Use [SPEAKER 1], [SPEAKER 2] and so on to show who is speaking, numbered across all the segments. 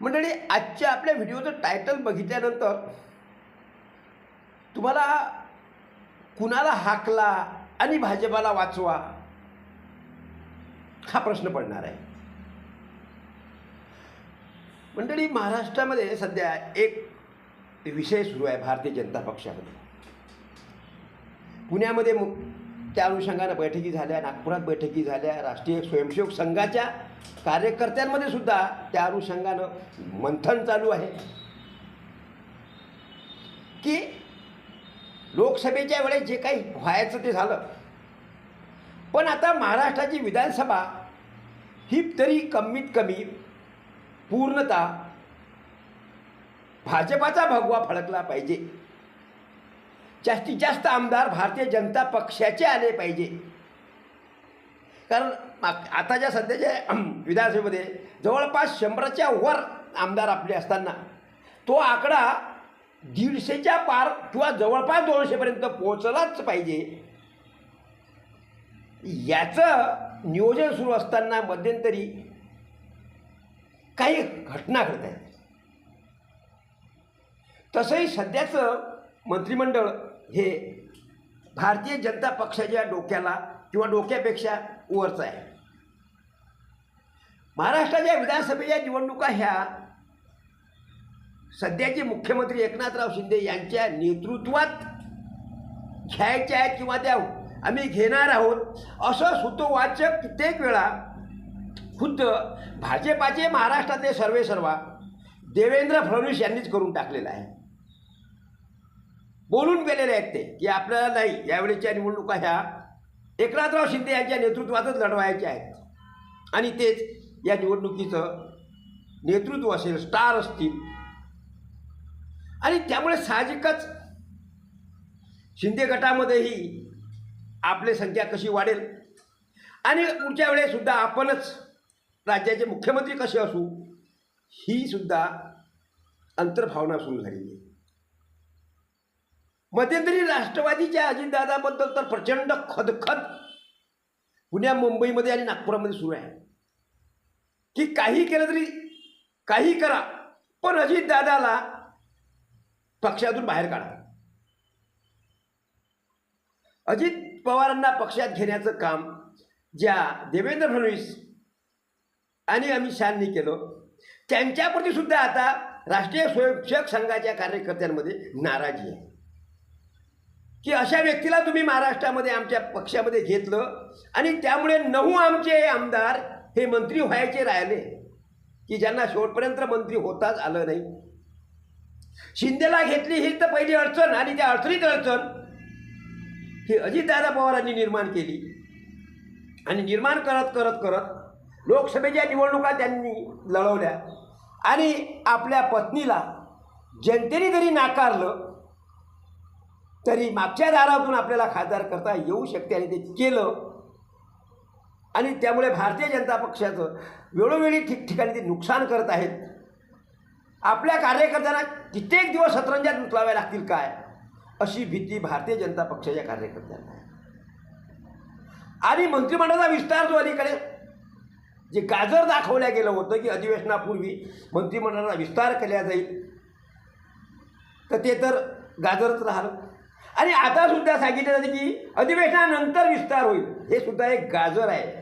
[SPEAKER 1] मंडळी आजच्या आपल्या व्हिडिओचं टायटल बघितल्यानंतर तुम्हाला कुणाला हाकला आणि भाजपाला वाचवा हा प्रश्न पडणार आहे. मंडळी महाराष्ट्रामध्ये सध्या एक विषय सुरू आहे भारतीय जनता पक्षामध्ये. पुण्यामध्ये त्या अनुषंगानं बैठकी झाल्या नागपुरात बैठकी झाल्या राष्ट्रीय स्वयंसेवक संघाच्या कार्यकर्त्यांमध्ये सुद्धा त्या अनुषंगानं मंथन चालू आहे. की लोकसभेच्या वेळेस जे काही व्हायचं ते झालं. पण आता महाराष्ट्राची विधानसभा ही तरी कमीत कमी पूर्णतः भाजपाचा भगवा फडकला पाहिजे. जास्तीत जास्त आमदार भारतीय जनता पक्षाचे आले पाहिजे. कारण आताच्या सध्याच्या विधानसभेमध्ये जवळपास शंभराच्या वर आमदार आपले असताना तो आकडा दीडशेच्या पार किंवा जवळपास दोनशेपर्यंत पोहोचलाच पाहिजे. याचं नियोजन सुरू असताना मध्यंतरी काही घटना घडत आहेत तसंही सध्याचं मंत्रिमंडळ हे भारतीय जनता पक्षाच्या डोक्याला किंवा डोक्यापेक्षा वरचं आहे. महाराष्ट्राच्या विधानसभेच्या निवडणुका ह्या सध्याचे मुख्यमंत्री एकनाथराव शिंदे यांच्या नेतृत्वात घ्यायच्या आहेत किंवा त्या आम्ही घेणार आहोत असं सुतोवाचक कित्येक वेळा खुद्द भाजपाचे महाराष्ट्रातले सर्वे सर्वा देवेंद्र फडणवीस यांनीच करून टाकलेलं आहे. बोलून गेलेले आहेत ते की आपल्याला नाही यावेळेच्या निवडणुका ह्या एकनाथराव शिंदे यांच्या नेतृत्वातच लढवायच्या आहेत. आणि तेच या निवडणुकीचं नेतृत्व असेल स्टार असतील. आणि त्यामुळे साहजिकच शिंदे गटामध्येही आपली संख्या कशी वाढेल? आणि पुढच्या वेळेसुद्धा आपणच राज्याचे मुख्यमंत्री कसे असू ही सुद्धा अंतर्भावना सुरू झालेली आहे. मध्यंतरी राष्ट्रवादीच्या अजितदादाबद्दल तर प्रचंड खदखद. पुण्या मुंबईमध्ये आणि नागपुरामध्ये सुरू आहे. की काही केलं तरी काही करा पण अजितदादाला पक्षातून बाहेर काढा. अजित पवारांना पक्षात घेण्याचं काम ज्या देवेंद्र फडणवीस आणि अमित शहानी केलं त्यांच्याप्रती सुद्धा आता राष्ट्रीय स्वयंसेवक संघाच्या कार्यकर्त्यांमध्ये नाराजी आहे. की अशा व्यक्तीला तुम्ही महाराष्ट्रामध्ये आमच्या पक्षामध्ये घेतलं आणि त्यामुळे नऊ आमचे आमदार हे मंत्री व्हायचे राहिले की ज्यांना शेवटपर्यंत मंत्री होताच आलं नाही. शिंदेला घेतली ही तर पहिली अडचण आणि त्या अडचणीत अडचण ही अजितदादा पवारांनी निर्माण केली. आणि निर्माण करत करत करत लोकसभेच्या निवडणुका त्यांनी लढवल्या. आणि आपल्या पत्नीला जनतेने जरी नाकारलं तरी मागच्या दारातून आपल्याला खासदार करता येऊ शकते आणि ते केलं. आणि त्यामुळे भारतीय जनता पक्षाचं वेळोवेळी ठिकठिकाणी ते नुकसान करत आहेत. आपल्या कार्यकर्त्यांना कित्येक दिवस सतरंजात उचलाव्या लागतील काय? अशी भीती भारतीय जनता पक्षाच्या कार्यकर्त्यांना आहे. आणि मंत्रिमंडळाचा विस्तार जो अलीकडे जे गाजर दाखवल्या गेलं होतं की अधिवेशनापूर्वी मंत्रिमंडळाचा विस्तार केला जाईल. तर ते तर गाजरच राहिलं. आणि आता सुद्धा सांगितलं जाते की अधिवेशनानंतर विस्तार होईल. हे सुद्धा एक गाजर आहे.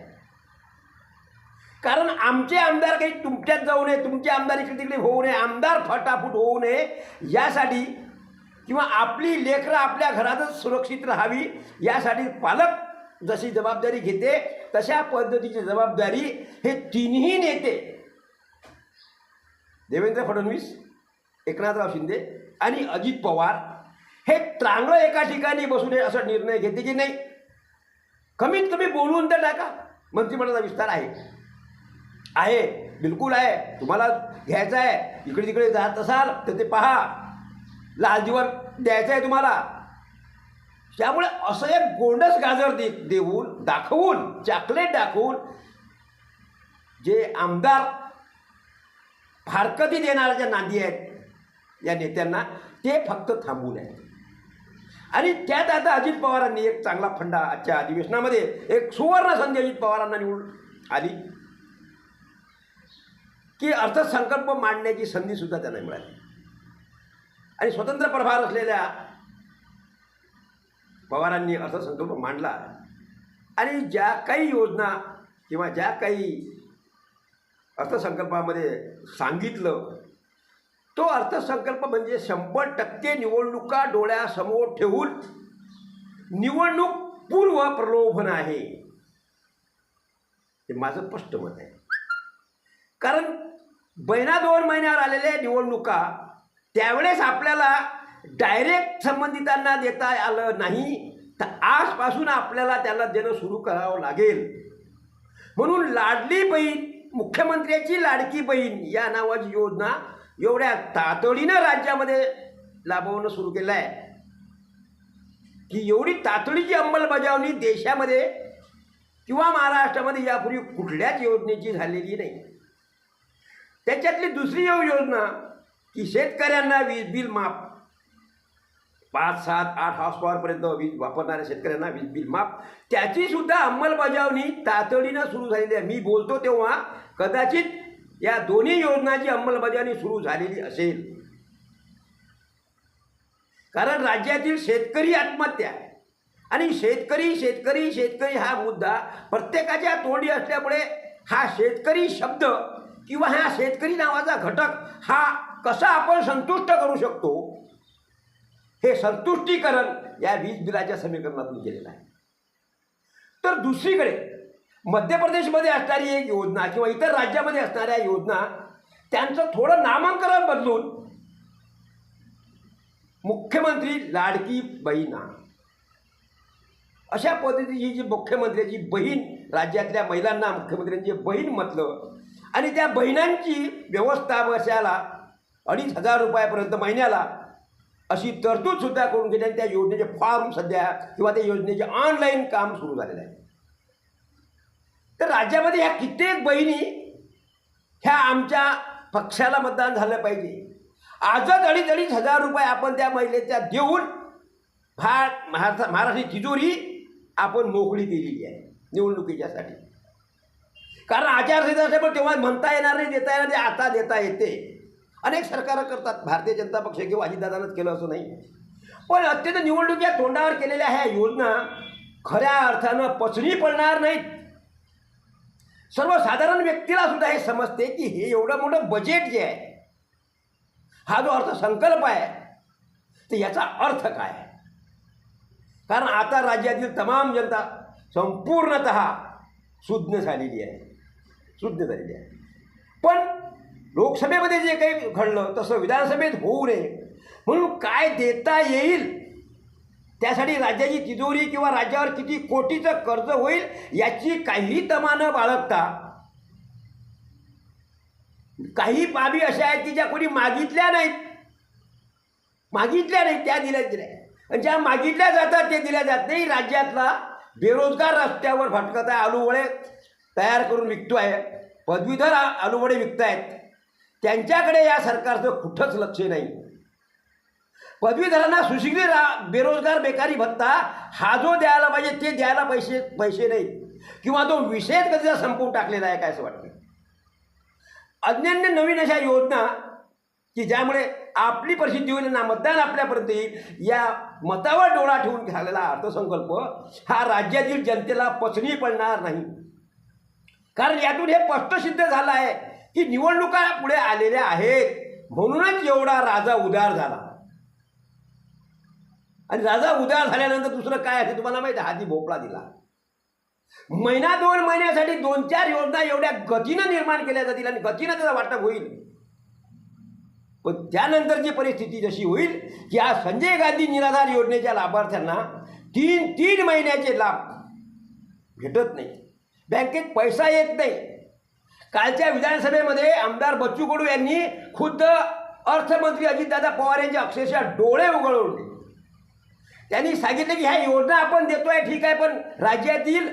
[SPEAKER 1] कारण आमचे आमदार काही तुमच्यात जाऊ नये तुमचे आमदार इकडे तिकडे होऊ नये आमदार फटाफूट होऊ नये यासाठी किंवा आपली लेकरं आपल्या घरातच सुरक्षित राहावी यासाठी पालक जशी जबाबदारी घेते तशा पद्धतीची जबाबदारी हे तिन्ही नेते. देवेंद्र फडणवीस एकनाथराव शिंदे आणि अजित पवार हे चांगलं एका ठिकाणी बसून हे असा निर्णय घेते की नाही? कमीत कमी बोलून तर टाका. मंत्रिमंडळाचा विस्तार आहे. आहे बिलकुल आहे. तुम्हाला घ्यायचं आहे. इकडे तिकडे जात असाल तर ते पहा. लालजीवर द्यायचं आहे तुम्हाला. त्यामुळे असं एक गोंडस गाजर दे देऊन दाखवून चॉकलेट दाखवून जे आमदार फारकती देणाऱ्या ज्या नांदी आहेत या नेत्यांना ते फक्त थांबून आहेत आणि त्यात आता अजित पवारांनी एक चांगला फंडा आजच्या अधिवेशनामध्ये एक सुवर्ण संधी अजित पवारांना निवडून आली. की अर्थसंकल्प मांडण्याची संधीसुद्धा त्यांना मिळाली. आणि स्वतंत्र प्रभार असलेल्या पवारांनी अर्थसंकल्प मांडला. आणि ज्या काही योजना किंवा ज्या काही अर्थसंकल्पामध्ये सांगितलं तो अर्थसंकल्प म्हणजे शंभर टक्के निवडणुका डोळ्यासमोर ठेवून निवडणूक पूर्व प्रलोभन आहे. हे माझं स्पष्ट मत आहे. कारण महिना दोन महिन्यावर आलेल्या निवडणुका त्यावेळेस आपल्याला डायरेक्ट संबंधितांना देता आलं नाही तर आजपासून आपल्याला त्याला देणं सुरू करावं लागेल. म्हणून लाडली बहीण मुख्यमंत्र्याची लाडकी बहीण या नावाची योजना एवढ्या तातडीनं राज्यामध्ये लाभवणं सुरू केलं आहे की एवढी तातडीची अंमलबजावणी देशामध्ये किंवा महाराष्ट्रामध्ये यापूर्वी कुठल्याच योजनेची झालेली नाही. त्याच्यातली दुसरी योजना की शेतकऱ्यांना वीज बिल माफ. पाच सात आठ हाऊस पॉवरपर्यंत वीज वापरणाऱ्या शेतकऱ्यांना वीज बिल माफ. त्याची सुद्धा अंमलबजावणी तातडीनं सुरू झालेली आहे. मी बोलतो तेव्हा कदाचित या दोन्ही योजनांची अंमलबजावणी सुरू झालेली असेल. कारण राज्यातील शेतकरी आत्महत्या आणि शेतकरी शेतकरी शेतकरी हा मुद्दा प्रत्येकाच्या तोंडी असल्यामुळे हा शेतकरी शब्द किंवा हा शेतकरी नावाचा घटक हा कसा आपण संतुष्ट करू शकतो? हे संतुष्टीकरण या वीज बिलाच्या समीकरणातून केलेलं आहे. तर दुसरीकडे मध्य प्रदेशमध्ये असणारी एक योजना किंवा इतर राज्यामध्ये असणाऱ्या योजना त्यांचं थोडं नामांकन बदलून मुख्यमंत्री लाडकी बहिणा अशा पद्धतीची जी मुख्यमंत्र्याची बहीण राज्यातल्या महिलांना मुख्यमंत्र्यांची बहीण म्हटलं आणि त्या बहिणांची व्यवस्था वर्षाला अडीच हजार रुपयापर्यंत महिन्याला अशी तरतूदसुद्धा करून घेतली आणि त्या योजनेचे फॉर्म सध्या किंवा त्या योजनेचे ऑनलाईन काम सुरू झालेलं आहे. तर राज्यामध्ये ह्या कित्येक बहिणी ह्या आमच्या पक्षाला मतदान झालं पाहिजे. आजच अडीच अडीच हजार रुपये आपण त्या महिलेच्या देऊन भार महाराष्ट्र महाराष्ट्र तिजोरी आपण मोकळी केलेली आहे निवडणुकीच्यासाठी. कारण आचारसंहिता पण तेव्हा म्हणता येणार नाही देता येणार नाही आता देता येते. अनेक सरकारं करतात भारतीय जनता पक्ष किंवा अजितदादानंच केलं असं नाही. पण अत्यंत निवडणुकीच्या तोंडावर केलेल्या ह्या योजना खऱ्या अर्थानं पचनी पडणार नाहीत. सर्वसाधारण व्यक्तीला सुद्धा हे समजते की हे एवढं मोठं बजेट जे आहे हा जो अर्थसंकल्प आहे तर याचा अर्थ काय आहे? कारण आता राज्यातील तमाम जनता संपूर्णत सुज्ञ झालेली आहे. सुज्ञ झालेली आहे. पण लोकसभेमध्ये जे काही घडलं तसं विधानसभेत होऊ नये. म्हणून काय देता येईल त्यासाठी राज्याची तिजोरी किंवा राज्यावर किती कोटीचं कर्ज होईल याची काही तमा न बाळगता. काही बाबी अशा आहेत की ज्या कोणी मागितल्या नाहीत. मागितल्या नाहीत त्या दिल्या दिल्या आणि ज्या मागितल्या जातात ते दिल्या जात नाही. राज्यातला बेरोजगार रस्त्यावर भटकत आहे आलूवडे तयार करून विकतो आहे पदवीधर आ- आलूवडे विकतायत. त्यांच्याकडे या सरकारचं कुठंच लक्ष नाही. पदवीधरांना सुशिक्षित रा- बेरोजगार बेकारी भत्ता हा जो द्यायला पाहिजे ते द्यायला पैसे पैसे नाहीत. किंवा तो विषयच कधीचा संपवून टाकलेला आहे काय असं वाटतं? अज्ञान्य नवीन अशा योजना की ज्यामुळे आपली परिस्थिती होईल ना मतदान आपल्यापर्यंत येईल या मतावर डोळा ठेवून झालेला अर्थसंकल्प हा राज्यातील जनतेला पचनी पडणार नाही. कारण यातून हे स्पष्ट सिद्ध झालं आहे की निवडणुका पुढे आलेल्या आहेत. म्हणूनच एवढा राजा उदार झाला. आणि राजा उदार झाल्यानंतर दुसरं काय आहे ते तुम्हाला माहिती आहे? हाती भोपळा दिला. महिना दोन महिन्यासाठी दोन चार योजना एवढ्या गतीनं निर्माण केल्या जातील आणि गतीनं त्याचा वाटप होईल. पण त्यानंतरची परिस्थिती जशी होईल की आज संजय गांधी निराधार योजनेच्या लाभार्थ्यांना तीन तीन महिन्याचे लाभ भेटत नाही. बँकेत पैसा येत नाही. कालच्या विधानसभेमध्ये आमदार बच्चू कडू यांनी खुद्द अर्थमंत्री अजितदादा पवार यांचे अक्षरशः डोळे उघडवले त्यांनी सांगितलं की ह्या योजना आपण देतो आहे ठीक आहे पण राज्यातील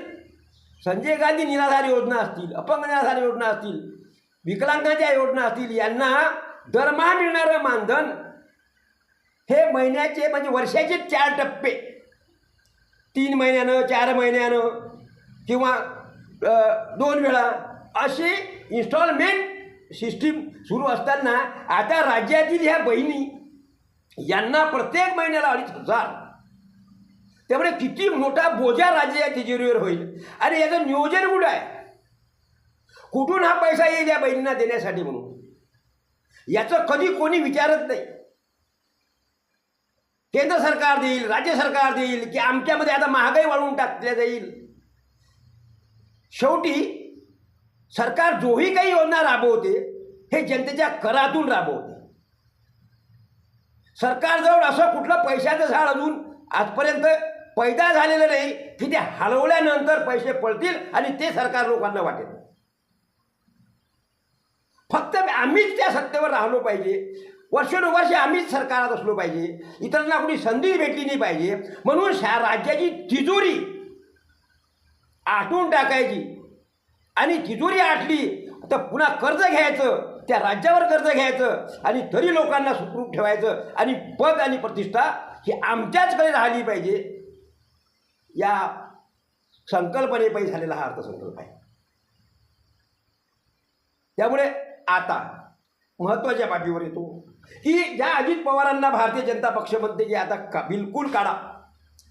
[SPEAKER 1] संजय गांधी निराधार योजना असतील अपंग निराधार योजना असतील विकलांगाच्या योजना असतील यांना दरमहा मिळणारं मानधन हे महिन्याचे म्हणजे वर्षाचे चार टप्पे. तीन महिन्यानं चार महिन्यानं किंवा दोन वेळा अशी इन्स्टॉलमेंट सिस्टीम सुरू असताना आता राज्यातील ह्या बहिणी यांना प्रत्येक महिन्याला अडीच हजार त्यामुळे किती मोठा बोजा राज्य या तिजोरीवर होईल. आणि याचं नियोजन कुठं आहे? कुठून हा पैसा येईल या बहिणींना देण्यासाठी म्हणून? याचं कधी कोणी विचारत नाही. केंद्र सरकार देईल राज्य सरकार देईल की आमच्यामध्ये आता महागाई वाढवून टाकल्या जाईल. शेवटी सरकार जोही काही योजना राबवते हे जनतेच्या करातून राबवते. सरकारजवळ असं कुठलं पैशाचं झाड अजून आजपर्यंत पैदा झालेलं नाही की ते हलवल्यानंतर पैसे पळतील आणि ते सरकार लोकांना वाटेल. फक्त आम्हीच त्या सत्तेवर राहिलो पाहिजे. वर्षानुवर्ष आम्हीच सरकारात असलो पाहिजे. इतरांना कुणी संधी भेटली नाही पाहिजे. म्हणून शा राज्याची तिजोरी आटून टाकायची. आणि तिजोरी आटली तर पुन्हा कर्ज घ्यायचं त्या राज्यावर कर्ज घ्यायचं आणि तरी लोकांना सुखरूप ठेवायचं. आणि पद आणि प्रतिष्ठा ही आमच्याचकडे राहिली पाहिजे. या संकल्पनेपायी झालेला हा अर्थसंकल्प आहे. त्यामुळे आता महत्त्वाच्या बाबीवर येतो. की ज्या अजित पवारांना भारतीय जनता पक्ष म्हणते की आता का बिलकुल काढा.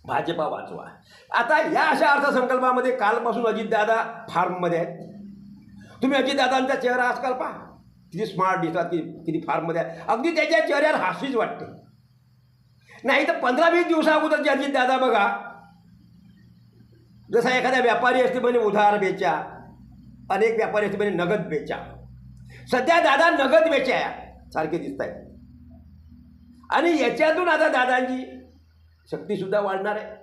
[SPEAKER 1] भाजपा वाचवा. आता या अशा अर्थसंकल्पामध्ये कालपासून अजितदादा फार्ममध्ये आहेत. तुम्ही अजितदादांचा चेहरा आजकाल पहा. किती स्मार्ट दिसतात की किती फार्ममध्ये आहे अगदी त्याच्या चेहऱ्यावर हास्यच वाटते. नाही तर पंधरा वीस दिवसा अगोदरचे अजितदादा बघा जसा एखाद्या व्यापारी असते म्हणे उधार बेचा अनेक व्यापारी असते म्हणे नगद बेचा. सध्या दादा नगद बेचा सारखे दिसत आहेत आणि याच्यातून आता दादांची शक्तीसुद्धा वाढणार आहे.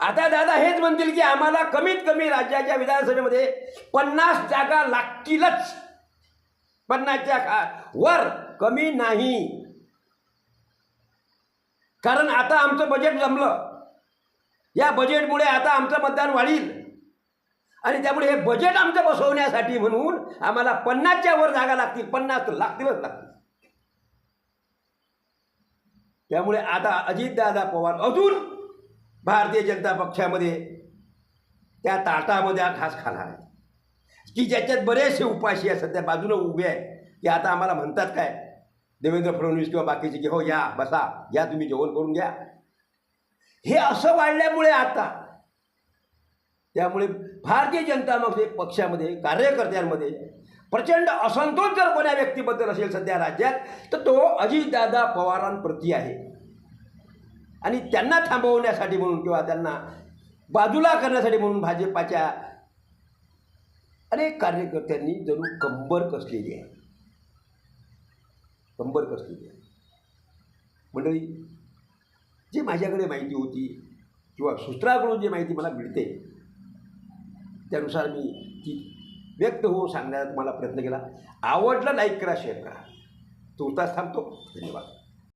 [SPEAKER 1] आता दादा हेच म्हणतील की आम्हाला कमीत कमी राज्याच्या विधानसभेमध्ये पन्नास जागा लागतीलच. पन्नासच्या वर कमी नाही. कारण आता आमचं बजेट जमलं. या बजेटमुळे आता आमचं मतदान वाढील. आणि त्यामुळे हे बजेट आमचं बसवण्यासाठी म्हणून आम्हाला पन्नासच्या वर जागा लागतील पन्नास तर लागतीलच लागतील. त्यामुळे आता अजितदादा पवार अजून भारतीय जनता पक्षामध्ये त्या ताटामध्ये घास खाणार आहे. की ज्याच्यात बरेचसे उपाशी आहेत सध्या बाजूनं उभे आहे की आता आम्हाला म्हणतात काय देवेंद्र फडणवीस किंवा बाकीचे की हो या बसा या तुम्ही जेवण करून घ्या. हे असं वाढल्यामुळे आता त्यामुळे भारतीय जनता मध्ये पक्षामध्ये कार्यकर्त्यांमध्ये प्रचंड असंतोष जर कोण्या व्यक्तीबद्दल असेल सध्या राज्यात तर तो अजितदादा पवारांप्रती आहे. आणि त्यांना थांबवण्यासाठी म्हणून किंवा त्यांना बाजूला करण्यासाठी म्हणून भाजपाच्या अनेक कार्यकर्त्यांनी जणू कंबर कसलेली आहे. कंबर कसलेली आहे. मंडळी जी माझ्याकडे माहिती होती किंवा सूत्राकडून जी माहिती मला मिळते त्यानुसार मी ती व्यक्त होऊ सांगण्याचा तुम्हाला प्रयत्न केला. आवडलं लाईक करा शेअर करा. तुर्तास थांबतो. धन्यवाद.